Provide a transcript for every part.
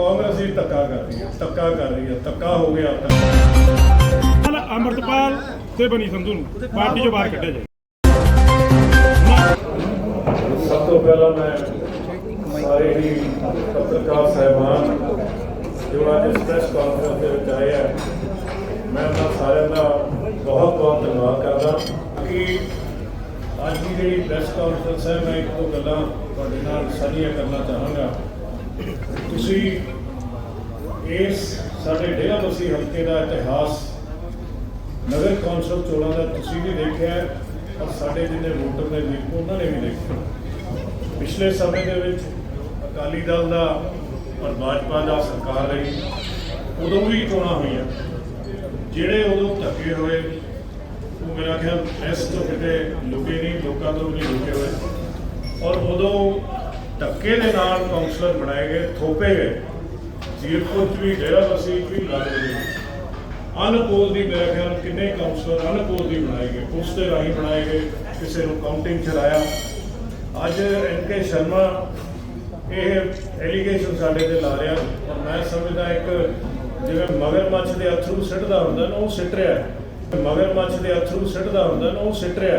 ਕਾਂਗਰਸ ਹੀ ਧੱਕਾ ਕਰ ਰਹੀ ਹੈ ਧੱਕਾ ਕਰ ਰਹੀ ਹੈ ਧੱਕਾ ਹੋ ਗਿਆ ਤਾਂ ਕੱਲ ਅਮਰਤਪਾਲ ਤੇ ਬਣੀ ਸੰਧੂ ਨੂੰ ਪਾਰਟੀ ਚੋਂ ਬਾਹਰ ਕੱਢਿਆ ਜਾਏ। ਸਭ ਤੋਂ ਪਹਿਲਾਂ ਮੈਂ ਸਾਰੇ ਹੀ ਪੱਤਰਕਾਰ ਸਹਿਬਾਨ ਜੋ ਅੱਜ ਇਸ ਪ੍ਰੈਸ ਕਾਨਫਰੰਸ ਦੇ ਵਿੱਚ ਆਏ ਆ ਮੈਂ ਉਹਨਾਂ ਸਾਰਿਆਂ ਦਾ ਬਹੁਤ ਬਹੁਤ ਧੰਨਵਾਦ ਕਰਦਾ ਕਿ ਅੱਜ ਦੀ ਜਿਹੜੀ ਪ੍ਰੈਸ ਕਾਨਫਰੰਸ ਹੈ ਮੈਂ ਇੱਕ ਦੋ ਗੱਲਾਂ ਤੁਹਾਡੇ ਨਾਲ ਸਾਂਝੀਆਂ ਕਰਨਾ ਚਾਹਾਂਗਾ। ਤੁਸੀਂ ਇਸ ਸਾਡੇ ਡੇਰਾ ਬਸੀ ਹਲਕੇ ਦਾ ਇਤਿਹਾਸ, ਨਗਰ ਕੌਂਸਲ ਚੋਣਾਂ ਦਾ ਤੁਸੀਂ ਵੀ ਦੇਖਿਆ ਹੈ ਔਰ ਸਾਡੇ ਜਿੰਨੇ ਵੋਟਰ ਨੇ ਵੀ ਉਹਨਾਂ ਨੇ ਵੀ ਦੇਖਿਆ ਪਿਛਲੇ ਸਮੇਂ ਦੇ ਵਿੱਚ ਅਕਾਲੀ ਦਲ ਦਾ ਔਰ ਭਾਜਪਾ ਦਾ ਸਰਕਾਰ ਰਹੀ, ਉਦੋਂ ਵੀ ਚੋਣਾਂ ਹੋਈਆਂ। ਜਿਹੜੇ ਉਦੋਂ ਧੱਕੇ ਹੋਏ, ਉਹ ਮੇਰਾ ਖਿਆਲ ਇਸ ਤੋਂ ਕਿਤੇ ਲੁਕੇ ਨਹੀਂ, ਲੋਕਾਂ ਤੋਂ ਵੀ ਨਹੀਂ ਲੁਕੇ ਹੋਏ। ਔਰ ਉਦੋਂ ਧੱਕੇ ਦੇ ਨਾਲ ਕਾਉਂਸਲਰ ਬਣਾਏ ਗਏ, ਥੋਪੇ ਗਏ। ਜੀਰਪੁਰ ਚ ਵੀ ਡੇਰਾ ਬਸੀ ਵੀ ਲਾਲੇ ਦੇ ਅਨਪੋਲ ਦੀ ਮੇਰੇ ਖਿਆਲ ਕਿੰਨੇ ਕਾਉਂਸਲਰ ਅਨਪੋਲ ਦੀ ਬਣਾਏ ਗਏ ਉਸ ਦੇ ਰਾਹੀਂ ਬਣਾਏ ਗਏ, ਕਿਸੇ ਨੂੰ ਕਾਊਂਟਿੰਗ ਚਲਾਇਆ ਅੱਜ ਐਨ ਕੇ ਸ਼ਰਮਾ, ਇਹ ਐਲੀਗੇਸ਼ਨ ਸਾਡੇ ਤੇ ਲਾ ਰਿਹਾ। ਔਰ ਮੈਂ ਸਮਝਦਾ ਇੱਕ ਜਿਵੇਂ ਮਗਰਮੱਛ ਦੇ ਅਥਰੂ ਸਿੱਟਦਾ ਹੁੰਦਾ ਨਾ, ਉਹ ਸਿੱਟ ਰਿਹਾ। ਹੈ ਮਗਰਮੱਛ ਦੇ ਅਥਰੂ ਸਿੱਟਦਾ ਹੁੰਦਾ ਨਾ, ਉਹ ਸਿੱਟ ਰਿਹਾ।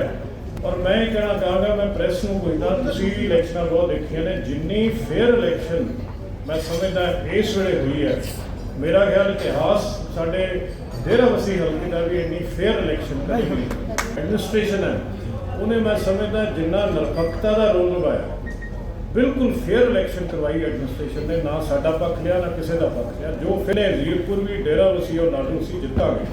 ਔਰ ਮੈਂ ਇਹ ਕਹਿਣਾ ਚਾਹਾਂਗਾ, ਮੈਂ ਪ੍ਰੈਸ ਨੂੰ ਪੁੱਛਦਾ ਤੁਸੀਂ ਵੀ ਇਲੈਕਸ਼ਨਾਂ ਬਹੁਤ ਦੇਖੀਆਂ ਨੇ, ਜਿੰਨੀ ਫੇਅਰ ਇਲੈਕਸ਼ਨ ਮੈਂ ਸਮਝਦਾ ਇਸ ਵੇਲੇ ਹੋਈ ਹੈ, ਮੇਰਾ ਖਿਆਲ ਇਤਿਹਾਸ ਸਾਡੇ ਡੇਰਾ ਵਸੀ ਹਲਕੇ ਦਾ ਵੀ ਇੰਨੀ ਫੇਅਰ ਇਲੈਕਸ਼ਨ ਨਹੀਂ ਹੋਈ। ਐਡਮਿਨਿਸਟ੍ਰੇਸ਼ਨ ਹੈ, ਉਹਨੇ ਮੈਂ ਸਮਝਦਾ ਜਿੰਨਾ ਨਿਰਪੱਖਤਾ ਦਾ ਰੋਲ ਨਿਭਾਇਆ, ਬਿਲਕੁਲ ਫੇਅਰ ਇਲੈਕਸ਼ਨ ਕਰਵਾਈ ਐਡਮਿਨਿਸਟ੍ਰੇਸ਼ਨ ਨੇ, ਨਾ ਸਾਡਾ ਪੱਖ ਲਿਆ, ਨਾ ਕਿਸੇ ਦਾ ਪੱਖ ਲਿਆ, ਜੋ ਫਿਰ ਜ਼ੀਰਪੁਰ ਵੀ, ਡੇਰਾ ਵਸੀ ਔਰ ਨਾਡੂ ਸੀ ਜਿੱਤਾਂਗੇ।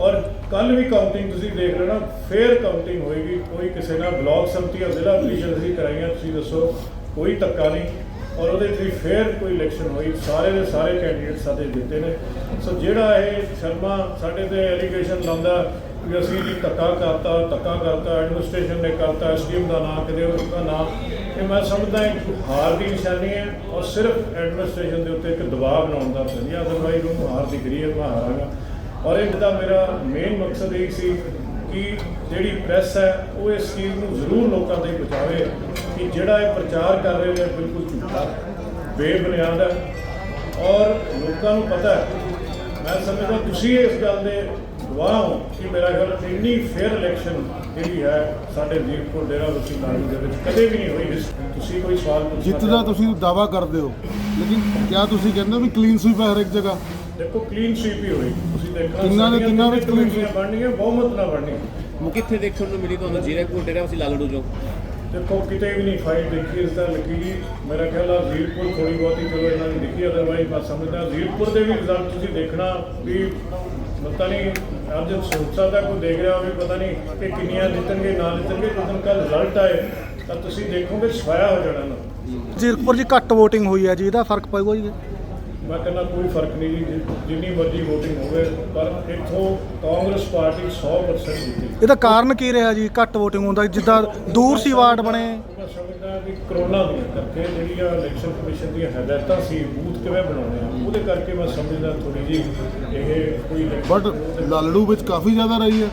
ਔਰ ਕੱਲ ਵੀ ਕਾਊਂਟਿੰਗ ਤੁਸੀਂ ਦੇਖ ਰਹੇ ਨਾ ਫੇਅਰ ਕਾਊਂਟਿੰਗ ਹੋਏਗੀ। ਕੋਈ ਕਿਸੇ ਨਾਲ ਬਲਾਕ ਸੰਮਤੀ ਜਾਂ ਜ਼ਿਲ੍ਹਾ ਪ੍ਰੀਸ਼ਦ ਅਸੀਂ ਕਰਾਈਆਂ, ਤੁਸੀਂ ਦੱਸੋ, ਕੋਈ ਧੱਕਾ ਨਹੀਂ। ਔਰ ਉਹਦੇ 'ਚ ਵੀ ਫੇਅਰ ਕੋਈ ਇਲੈਕਸ਼ਨ ਹੋਈ, ਸਾਰੇ ਦੇ ਸਾਰੇ ਕੈਂਡੀਡੇਟ ਸਾਡੇ ਦਿੱਤੇ ਨੇ। ਸੋ ਜਿਹੜਾ ਇਹ ਸ਼ਰਮਾ ਸਾਡੇ ਤੇ ਐਲੀਗੇਸ਼ਨ ਲਾਉਂਦਾ ਕਿ ਅਸੀਂ ਜੀ ਧੱਕਾ ਕਰਤਾ ਧੱਕਾ ਕਰਤਾ ਐਡਮਿਨਿਸਟ੍ਰੇਸ਼ਨ ਨੇ ਕਰਤਾ ਐਸਡੀਐਮ ਦਾ ਨਾਮ ਕਿਤੇ ਉਹਦਾ ਨਾਮ ਇਹ ਮੈਂ ਸਮਝਦਾ ਇੱਕ ਹਾਰ ਦੀ ਨਿਸ਼ਾਨੀ ਹੈ ਔਰ ਸਿਰਫ ਐਡਮਿਨਿਸਟ੍ਰੇਸ਼ਨ ਦੇ ਉੱਤੇ ਇੱਕ ਦਬਾਅ ਬਣਾਉਣ ਦਾ ਜ਼ਰੀਆ ਅਦਰਵਾਈਜ਼ ਉਹਨੂੰ ਹਾਰ ਦੀ ਗਰੀ ਹੈ, ਮੈਂ ਹਾਰਾਂਗਾ। ਔਰ ਇਹ ਦਾ ਮੇਰਾ ਮੇਨ ਮਕਸਦ ਇਹ ਸੀ ਕਿ ਜਿਹੜੀ ਪ੍ਰੈਸ ਹੈ ਉਹ ਇਸ ਚੀਜ਼ ਨੂੰ ਜ਼ਰੂਰ ਲੋਕਾਂ ਤੱਕ ਪਹੁੰਚਾਵੇ ਕਿ ਜਿਹੜਾ ਇਹ ਪ੍ਰਚਾਰ ਕਰ ਰਹੇ ਨੇ ਬਿਲਕੁਲ ਝੂਠਾ ਬੇਬੁਨਿਆਦ ਹੈ। ਔਰ ਲੋਕਾਂ ਨੂੰ ਪਤਾ ਹੈ ਮੈਂ ਸਮਝਦਾ ਤੁਸੀਂ ਇਸ ਗੱਲ ਦੇ ਗਵਾਹ ਹੋ ਕਿ ਮੇਰਾ ਖਿਆਲ ਇੰਨੀ ਫੇਅਰ ਇਲੈਕਸ਼ਨ ਜਿਹੜੀ ਹੈ ਸਾਡੇ ਜੀਰਪੁਰ ਡੇਰਾ ਵਸੀ ਨਾਡੂ ਦੇ ਵਿੱਚ ਕਦੇ ਵੀ ਨਹੀਂ ਹੋਈ। ਤੁਸੀਂ ਕੋਈ ਸਵਾਲ ਪੁੱਛਣਾ ਜਿੱਤ ਦਾ? ਤੁਸੀਂ ਦਾਵਾ ਕਰਦੇ ਹੋ ਲੇਕਿਨ ਕਿਆ ਤੁਸੀਂ ਕਹਿੰਦੇ ਹੋ ਵੀ ਕਲੀਨ ਸਵੀਪ ਹੈ ਹਰ ਇੱਕ ਜਗ੍ਹਾ? ਦੇਖੋ ਕਲੀਨ ਸਵੀਪ ਹੀ ਹੋਈ। ਤੁਸੀਂ ਦੇਖਣਾ ਤਿੰਨਾਂ ਦੇ ਸਾਡੀਆਂ ਤਿੰਨਾਂ ਵਿੱਚ clean sweep। ਕਮੇਟੀਆਂ ਬਣਨੀਆਂ ਬਹੁਮਤ ਨਾਲ ਬਣਨੀਆਂ। ਉਹ ਕਿੱਥੇ ਦੇਖਣ ਨੂੰ ਮਿਲੀ ਤੁਹਾਨੂੰ ਜੀਰਕਪੁਰ ਡੇਰਾ ਅਸੀਂ ਲਾਲੜੂ ਜੋ ਦੇਖੋ ਕਿਤੇ ਵੀ ਨਹੀਂ ਫਾਈਟ ਦੇਖੀ ਇਸ ਦਾ ਲਕੀਰ ਮੇਰਾ ਖਿਆਲ ਆ ਜ਼ੀਰਪੁਰ ਥੋੜੀ ਬਹੁਤੀ ਚਲੋ ਇਹਨਾਂ ਨੇ ਦੇਖੀ ਅਦਰਵਾਈਜ਼ ਮੈਂ ਸਮਝਦਾ ਜ਼ੀਰਪੁਰ ਦੇ ਵੀ ਰਿਜ਼ਲਟ ਤੁਸੀਂ ਦੇਖਣਾ ਵੀ ਪਤਾ ਨਹੀਂ ਅੱਜ ਸੋਚ ਸਕਦਾ ਕੋਈ ਦੇਖ ਰਿਹਾ ਹੋਵੇ ਪਤਾ ਨਹੀਂ ਕਿ ਕਿੰਨੀਆਂ ਜਿੱਤਣਗੇ ਨਾ ਜਿੱਤਣਗੇ ਜਦੋਂ ਕੱਲ ਰਿਜ਼ਲਟ ਆਏ ਤਾਂ ਤੁਸੀਂ ਦੇਖੋਗੇ ਛਾਇਆ ਹੋ ਜਾਣਾ ਨਾ। ਜ਼ੀਰਕਪੁਰ ਜੀ ਘੱਟ VOTING ਹੋਈ ਹੈ ਜੀ ਇਹਦਾ ਫ਼ਰਕ ਪਊਗਾ ਜੀ। ਮੈਂ ਕਹਿੰਦਾ ਕੋਈ ਫ਼ਰਕ ਨਹੀਂ ਜੀ ਜਿੰਨੀ ਮਰਜ਼ੀ VOTING ਹੋਵੇ ਪਰ ਇੱਥੋਂ ਕਾਂਗਰਸ ਪਾਰਟੀ 100% ਜਿੱਤੀ। ਇਹਦਾ ਕਾਰਨ ਕੀ ਰਿਹਾ ਜੀ? ਘੱਟ VOTING ਹੁੰਦਾ ਜਿੱਦਾਂ ਦੂਰ ਸੀ ਵਾਰਡ ਬਣੇ। ਮੈਂ ਸਮਝਦਾ ਕਿ ਕਰੋਨਾ ਦੀਆਂ ਕਰਕੇ ਜਿਹੜੀਆਂ ਇਲੈਕਸ਼ਨ ਕਮਿਸ਼ਨ ਦੀਆਂ ਹਦਾਇਤਾਂ ਸੀ ਬੂਥ ਕਿਵੇਂ ਬਣਾਉਣੇ ਆ ਉਹਦੇ ਕਰਕੇ ਮੈਂ ਸਮਝਦਾ ਥੋੜੀ ਜੀ ਇਹ ਕੋਈ ਬਟ ਲਾਲੜੂ ਵਿੱਚ ਕਾਫੀ ਜ਼ਿਆਦਾ ਰਹੀ ਹੈ।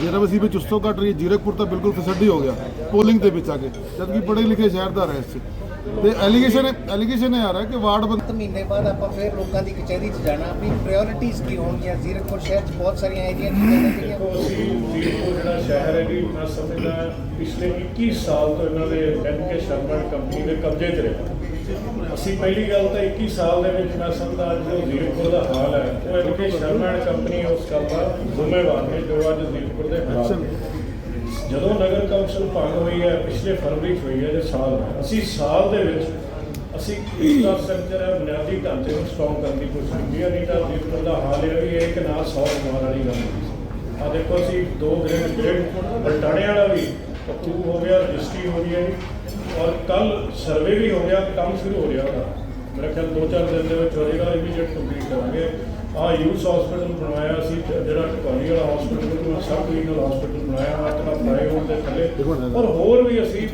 ਜੇਰਾਵਸੀ ਵਿੱਚ ਉਸ ਤੋਂ ਘੱਟ ਰਹੀ ਹੈ। ਜੀਰਕਪੁਰ ਤਾਂ ਬਿਲਕੁਲ ਫਿਸਡੀ ਹੋ ਗਿਆ ਪੋਲਿੰਗ ਦੇ ਵਿੱਚ ਆ ਕੇ। ਜਦ ਕਿ ਪੜ੍ਹੇ ਲਿਖੇ ਸ਼ਹਿਰਦਾਰ ਹੈ ਇਸ 'ਚ ਤੇ ਐਲੀਗੇਸ਼ਨ ਐਲੀਗੇਸ਼ਨ ਇਹ ਆ ਰਿਹਾ ਕਿ ਵਾਰਡ ਬੰਦ ਮਹੀਨੇ ਬਾਅਦ ਆਪਾਂ ਫਿਰ ਲੋਕਾਂ ਦੀ ਕਚਹਿਰੀ 'ਚ ਜਾਣਾ ਆਪਣੀ ਪ੍ਰਾਇੋਰਟੀਜ਼ ਕੀ ਹੋਣਗੀਆਂ? ਜ਼ੀਰਕਪੁਰ ਸ਼ਹਿਰ 'ਚ ਬਹੁਤ ਸਾਰੀਆਂ ਐਰੀਆ ਚੀਜ਼ਾਂ ਨੇ ਜਿਹੜੀਆਂ ਜੀਰਪੁਰ ਜਿਹੜਾ ਸ਼ਹਿਰ ਹੈ ਜੀ ਮੈਂ ਸਮਝਦਾ ਪਿਛਲੇ 21 ਸਾਲ ਤੋਂ ਇਹਨਾਂ ਦੇ ਐਨ ਕੇ ਸ਼ਰਮਾ ਕੰਪਨੀ ਦੇ ਕਬਜ਼ੇ 'ਚ ਰਿਹਾ। ਅਸੀਂ ਪਹਿਲੀ ਗੱਲ ਤਾਂ 21 ਸਾਲ ਦੇ ਵਿੱਚ ਮੈਂ ਸਮਝਦਾ ਅੱਜ ਜੋ ਜੀਰਪੁਰ ਦਾ ਹਾਲ ਹੈ ਉਹ ਐਨ ਕੇ ਸ਼ਰਮਾ ਕੰਪਨੀ ਉਸ ਗੱਲ ਦਾ ਜ਼ਿੰਮੇਵਾਰ ਹੈ ਜੋ ਅੱਜ ਜੀਰਪੁਰ ਦੇ ਹਾਲਾਤ ਨੇ। ਜਦੋਂ ਨਗਰ ਕੌਂਸਲ ਭੰਗ ਹੋਈ ਹੈ, ਪਿਛਲੇ ਫਰਵਰੀ 'ਚ ਹੋਈ ਹੈ ਜੇ ਸਾਲ ਅਸੀਂ ਸਾਲ ਦੇ ਵਿੱਚ ਅਸੀਂ ਇੰਫਰਾਸਟ੍ਰਕਚਰ ਹੈ, ਬੁਨਿਆਦੀ ਢਾਂਚੇ ਨੂੰ ਸਟਰੋਂਗ ਕਰਨ ਦੀ ਕੋਸ਼ਿਸ਼ ਕੀਤੀ ਹੈ। ਨਹੀਂ ਤਾਂ ਜੀਰਪੁਰ ਦਾ ਹਾਲ ਇਹ ਵੀ ਇੱਕ ਨਾ ਸੌ ਬਿਮਾਰ ਵਾਲੀ ਗੱਲ ਨਹੀਂ ਆ ਦੇਖੋ ਅਸੀਂ ਦੋ ਦਿਨ ਗ੍ਰੇਡ ਬਲਟਾਣੇ ਵਾਲਾ ਵੀ ਅਪਰੂਵ ਹੋ ਗਿਆ, ਰਜਿਸਟਰੀ ਹੋ ਰਹੀ ਹੈ ਜੀ। ਔਰ ਕੱਲ ਸਰਵੇ ਵੀ ਹੋ ਗਿਆ, ਕੰਮ ਸ਼ੁਰੂ ਹੋ ਰਿਹਾ ਉਹਦਾ। ਮੇਰਾ ਖਿਆਲ ਦੋ ਚਾਰ ਦਿਨ ਦੇ ਵਿੱਚ ਹੋ ਜਾਏਗਾ ਇਮੀਡੀਏਟ ਕੰਪਲੀਟ ਕਰਾਂਗੇ। ਆ ਯੂਸ ਹਸਪੀਟਲ ਬਣਵਾਇਆ ਸੀ, ਜਿਹੜਾ ਟਕਾਲੀ ਵਾਲਾ ਹਸਪੀਟਲ ਸਬ ਰੀਜਨਲ ਹਸਪੀਟਲ ਬਣਾਇਆ ਵਾ ਤਰਾ ਫਲਾਈਓਵਰ ਦੇ ਥੱਲੇ। ਔਰ ਹੋਰ ਵੀ ਅਸੀਂ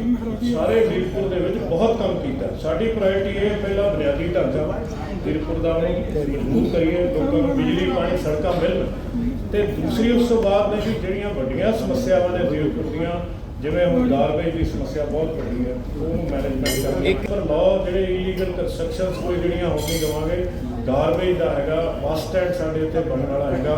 ਸਾਰੇ ਵੀਰਪੁਰ ਦੇ ਵਿੱਚ ਬਹੁਤ ਕੰਮ ਕੀਤਾ। ਸਾਡੀ ਪ੍ਰਾਇੋਰਟੀ ਇਹ ਪਹਿਲਾਂ ਬੁਨਿਆਦੀ ਢਾਂਚਾ। ਵੀਰਪੁਰ ਦਾ ਨੂੰ ਮਜ਼ਬੂਤ ਕਰੀਏ, ਲੋਕਾਂ ਨੂੰ ਬਿਜਲੀ, ਪਾਣੀ, ਸੜਕਾਂ ਮਿਲਣ ਤੇ ਦੂਸਰੀ ਉਸ ਤੋਂ ਬਾਅਦ ਨੇ ਵੀ ਜਿਹੜੀਆਂ ਵੱਡੀਆਂ ਸਮੱਸਿਆਵਾਂ ਨੇ ਵੀਰਪੁਰ ਦੀਆਂ ਜਿਵੇਂ ਹੁਣ ਗਾਰਬੇਜ ਦੀ ਸਮੱਸਿਆ ਬਹੁਤ ਵੱਡੀ ਹੈ ਉਹਨੂੰ ਮੈਨੇਜਮੈਂਟ ਕਰਨੀ ਇੱਕ ਪਰ ਲਾਅ ਜਿਹੜੇ ਇਲੀਗਲ ਕੰਸਟਰਕਸ਼ਨਸ ਕੋਈ ਜਿਹੜੀਆਂ ਹੋ ਨਹੀਂ ਦੇਵਾਂਗੇ ਗਾਰਬੇਜ ਦਾ ਹੈਗਾ ਬੱਸ ਸਟੈਂਡ ਸਾਡੇ ਉੱਤੇ ਬਣਨ ਵਾਲਾ ਹੈਗਾ।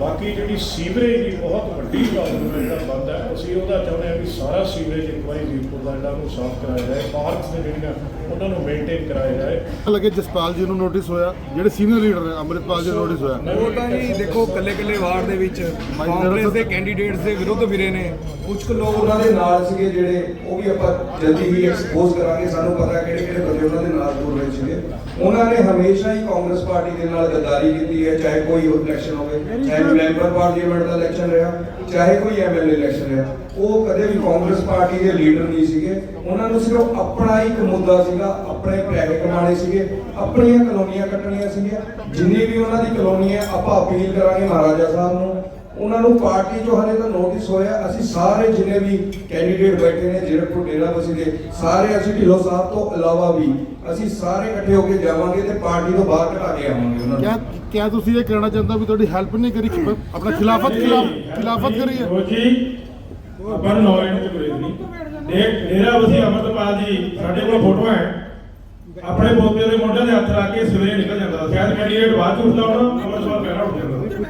ਬਾਕੀ ਜਿਹੜੀ ਸੀਵਰੇਜ ਦੀ ਬਹੁਤ ਵੱਡੀ ਪ੍ਰੋਬਲਮ ਹੈ ਜਿਹੜਾ ਬੰਦ ਹੈ, ਅਸੀਂ ਉਹਦਾ ਚਾਹੁੰਦੇ ਹਾਂ ਵੀ ਸਾਰਾ ਸੀਵਰੇਜ ਇੱਕ ਵਾਰੀ ਜੀਪੁਰ ਦਾ ਜਿਹੜਾ ਉਹਨੂੰ ਸਾਫ਼ ਕਰਾਇਆ ਜਾਏ ਪਾਰਕਸ ਨੇ ਜਿਹੜੀਆਂ ਉਹਨਾਂ ਨੂੰ ਮੇਨਟੇਨ ਕਰਾਇਆ ਜਾਏ। ਲੱਗੇ ਜਸਪਾਲ ਜੀ ਨੂੰ ਨੋਟਿਸ ਹੋਇਆ ਜਿਹੜੇ ਸੀਨੀਅਰ ਲੀਡਰ ਨੇ ਅੰਮ੍ਰਿਤਪਾਲ ਜੀ ਨੂੰ ਨੋਟਿਸ ਹੋਇਆ। ਉਹ ਤਾਂ ਜੀ ਦੇਖੋ ਕੱਲੇ ਕੱਲੇ ਵਾਰਡ ਦੇ ਵਿੱਚ ਕਾਂਗਰਸ ਦੇ ਕੈਂਡੀਡੇਟਸ ਦੇ ਵਿਰੁੱਧ ਫਿਰੇ ਨੇ। ਕੁਝ ਕੁ ਲੋਕ ਉਹਨਾਂ ਦੇ ਨਾਲ ਸੀਗੇ ਜਿਹੜੇ ਉਹ ਵੀ ਆਪਾਂ ਜਲਦੀ ਹੀ ਐਕਸਪੋਜ਼ ਕਰਾਂਗੇ ਸਾਨੂੰ ਪਤਾ ਕਿਹੜੇ ਕਿਹੜੇ ਬੰਦੇ ਉਹਨਾਂ ਦੇ ਨਾਲ ਜੁੜ ਰਹੇ ਸੀਗੇ। ਉਹਨਾਂ ਨੇ ਹਮੇਸ਼ਾ ਹੀ ਕਾਂਗਰਸ ਪਾਰਟੀ ਦੇ ਨਾਲ ਗੱਦਾਰੀ ਕੀਤੀ ਹੈ ਚਾਹੇ ਕੋਈ ਇਲੈਕਸ਼ਨ ਹੋਵੇ ਚਾਹੇ ਮੈਂਬਰ ਪਾਰਲੀਮੈਂਟ ਦਾ ਇਲੈਕਸ਼ਨ ਰਿਹਾ ਚਾਹੇ ਕੋਈ ਐਮਐਲਏ ਇਲੈਕਸ਼ਨ ਰਿਹਾ। ਉਹ ਕਦੇ ਵੀ ਕਾਂਗਰਸ ਪਾਰਟੀ ਦੇ ਲੀਡਰ ਨਹੀਂ ਸੀਗੇ। ਉਹਨਾਂ ਨੂੰ ਸਿਰਫ ਆਪਣਾ ਇੱਕ ਮੁੱਦਾ ਸੀਗਾ ਆਪਣੇ ਪੈਸੇ ਕਮਾਣੇ ਸੀਗੇ ਆਪਣੀਆਂ ਕਲੋਨੀਆਂ ਕੱਟਣੀਆਂ ਸੀਗੀਆਂ। ਜਿੰਨੀ ਵੀ ਉਹਨਾਂ ਦੀ ਕਲੋਨੀ ਹੈ ਆਪਾਂ ਅਪੀਲ ਕਰਾਂਗੇ ਮਹਾਰਾਜਾ ਸਾਹਿਬ ਨੂੰ। ਉਹਨਾਂ ਨੂੰ ਪਾਰਟੀ ਜੋ ਹਲੇ ਤਾਂ ਨੋਟਿਸ ਹੋਇਆ ਅਸੀਂ ਸਾਰੇ ਜਿੰਨੇ ਵੀ ਕੈਂਡੀਡੇਟ ਬੈਠੇ ਨੇ ਜੀਰਕਪੁਰ ਡੇਰਾ ਬਸੀ ਦੇ ਸਾਰੇ ਅਸੀਂ ਢਿੱਲੋਂ ਸਾਹਿਬ ਤੋਂ ਇਲਾਵਾ ਵੀ ਅਸੀਂ ਸਾਰੇ ਇਕੱਠੇ ਹੋ ਕੇ ਜਾਵਾਂਗੇ ਤੇ ਪਾਰਟੀ ਤੋਂ ਬਾਹਰ ਕਢਾ ਕੇ ਆਵਾਂਗੇ ਉਹਨਾਂ ਨੂੰ। ਕਿਆ ਤੁਸੀਂ ਇਹ ਕਹਿਣਾ ਚਾਹੁੰਦੇ ਵੀ ਤੁਹਾਡੀ ਹੈਲਪ ਨਹੀਂ ਕਰੀ? ਆਪਣਾ ਖਿਲਾਫਤ ਖਿਲਾਫ ਖਿਲਾਫਤ ਕਰੀ ਹੈ? ਉਹ ਜੀ ਆਪਾਂ ਨੂੰ ਨੌਲੇਜ ਤੇ ਕੋਈ ਨਹੀਂ। ਦੇਖ ਡੇਰਾ ਵਸੀ ਅਮਰਤਪਾਲ ਜੀ ਸਾਡੇ ਕੋਲ ਫੋਟੋਆਂ ਹੈ। ਆਪਣੇ ਪੋਤੇ ਦੇ ਮੋਢੇ ਤੇ ਹੱਥ ਰੱਖ ਕੇ ਸਵੇਰੇ ਨਿਕਲ ਜਾਂਦਾ। ਸੀ। ਸ਼ਾਇਦ ਕੈਂਡੀਡੇਟ ਬਾਅਦ ਚ ਉੱਠਦਾ ਹੋਣਾ ਅਮਰਤਪਾਲ ਪਹਿਲਾਂ ਉੱਠ ਜਾਂਦਾ। ਸੀ।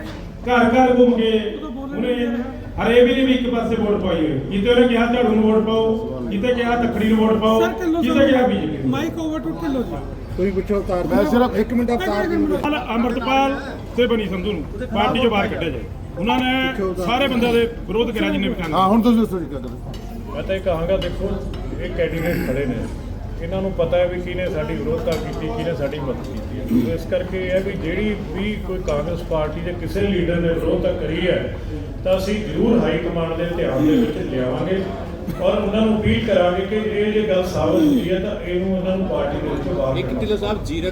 ਘਰ ਘਰ ਘੁੰਮ ਕੇ ਉਹਨੇ ਹਰੇ ਵੀ ਨੇ ਵੀ ਇੱਕ ਪਾਸੇ ਵੋਟ ਪਾਈ ਹੋਈ। ਕਿਤੇ ਉਹਨੇ ਕਿਹਾ ਝਾੜੂ ਨੂੰ ਵੋਟ ਪਾਓ ਕਿਤੇ ਕਿਹਾ ਤੱਕੜੀ ਨੂੰ ਵੋਟ ਪਾਓ ਕਿਤੇ ਕਿਹਾ BJP mike over to Dhillon ji. ਮੈਂ ਸਿਰਫ ਇੱਕ ਮਿੰਟ ਕੱਲ੍ਹ ਅਮਰਤਪਾਲ ਤੇ ਬਣੀ ਸੰਧੂ ਨੂੰ। ਪਾਰਟੀ ਚੋਂ ਬਾਹਰ ਕੱਢਿਆ ਜਾਏ। ਉਹਨਾਂ ਨੇ ਸਾਰੇ ਬੰਦਿਆਂ ਦੇ ਵਿਰੋਧ ਕਰਿਆ ਜਿੰਨੇ ਵੀ ਹਾਂ ਕਾਂਗਰਸ ਹੁਣ ਤੁਸੀਂ ਦੱਸੋ ਜੀ ਕਿਆ ਕਰਦੇ ਮੈਂ ਤਾਂ ਇਹ ਕਹਾਂਗਾ ਦੇਖੋ ਇਹ ਕੈਂਡੀਡੇਟ ਖੜੇ ਨੇ। ਇਹਨਾਂ ਨੂੰ ਪਤਾ ਹੈ ਵੀ ਕਿਹਨੇ ਸਾਡੀ ਵਿਰੋਧਤਾ ਕੀਤੀ ਕਿਹਨੇ ਸਾਡੀ ਮਦਦ ਕੀਤੀ ਹੈ। ਸੋ ਇਸ ਕਰਕੇ ਇਹ ਹੈ ਵੀ ਜਿਹੜੀ ਵੀ ਕੋਈ ਕਾਂਗਰਸ ਪਾਰਟੀ ਦੇ ਕਿਸੇ ਲੀਡਰ ਨੇ ਵਿਰੋਧਤਾ ਕਰੀ ਹੈ ਤਾਂ ਅਸੀਂ ਜ਼ਰੂਰ ਹਾਈ ਕਮਾਂਡ ਦੇ ਧਿਆਨ ਦੇ ਵਿੱਚ ਲਿਆਵਾਂਗੇ ਔਰ ਉਹਨਾਂ ਨੂੰ ਅਪੀਲ ਕਰਾਂਗੇ ਕਿ ਇਹ ਜੇ ਗੱਲ ਸਾਬਤ ਹੁੰਦੀ ਹੈ ਤਾਂ ਇਹਨੂੰ ਉਹਨਾਂ ਨੂੰ ਪਾਰਟੀ ਦੇ ਵਿੱਚੋਂ ਬਾਹਰ ਢਿੱਲੋਂ ਸਾਹਿਬ ਜੀਰਕ